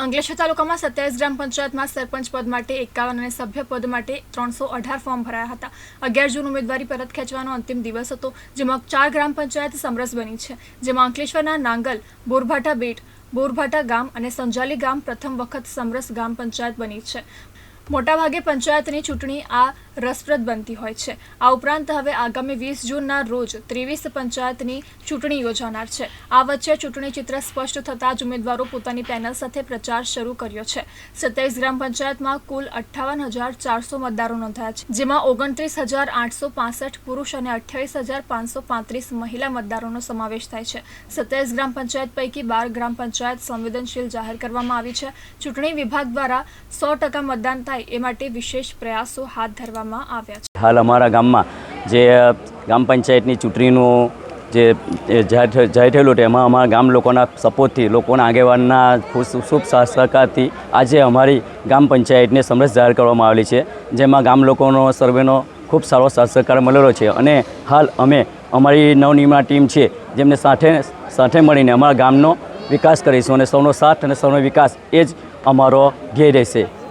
અંકલેશ્વર તાલુકામાં સત્યાવીસ ગ્રામ પંચાયતમાં સરપંચ પદ માટે એકાવન અને સભ્ય પદ માટે ત્રણસો અઢાર ફોર્મ ભરાયા હતા. અગિયાર જૂન ઉમેદવારી પરત ખેંચવાનો અંતિમ દિવસ હતો, જેમાં ચાર ગ્રામ પંચાયત સમરસ બની છે. જેમાં અંકલેશ્વરના નાંગલ બોરભાટા બેટ બોરભાટા ગામ અને સંજાલી ગામ પ્રથમ વખત સમરસ ગ્રામ પંચાયત બની છે. મોટાભાગે પંચાયતની ચૂંટણી આ રસપ્રદ બનતી હોય છે. આ ઉપરાંત હવે આગામી વીસ જૂનના રોજ ત્રેવીસ પંચાયતની ચૂંટણી યોજાનાર છે. આ વચ્ચે ચૂંટણી ચિત્ર સ્પષ્ટ થતાં જ ઉમેદવારો પોતાની પેનલ સાથે પ્રચાર શરૂ કર્યો છે. સત્યાવીસ ગ્રામ પંચાયતમાં કુલ અઠ્ઠાવન હજાર ચારસો મતદારો નોંધાયા છે, જેમાં ઓગણત્રીસ હજાર આઠસો પાસઠ પુરુષ અને અઠ્યાવીસ હજાર પાંચસો પાંત્રીસ મહિલા મતદારોનો સમાવેશ થાય છે. સત્યાવીસ ગ્રામ પંચાયત પૈકી બાર ગ્રામ પંચાયત સંવેદનશીલ જાહેર કરવામાં આવી છે. ચૂંટણી વિભાગ દ્વારા સો ટકા મતદાન થાય એ માટે વિશેષ પ્રયાસો હાથ ધરવામાં આવ્યા છે. હાલ અમારા ગામમાં જે ગ્રામ પંચાયતની ચૂંટણીનું જે જાહેર થયેલું હતું, એમાં અમારા ગામ લોકોના સપોર્ટથી, લોકોના આગેવાનના શુભ સહ- સહકારથી આજે અમારી ગ્રામ પંચાયતને સમરસ જાહેર કરવામાં આવેલી છે, જેમાં ગામ લોકોનો સર્વેનો ખૂબ સારો સહકાર મળેલો છે. અને હાલ અમે અમારી નવનિર્માણ ટીમ છે, જેમને સાથે સાથે મળીને અમારા ગામનો વિકાસ કરીશું અને સૌનો સાથ અને સૌનો વિકાસ એ જ અમારો ધ્યેય રહેશે.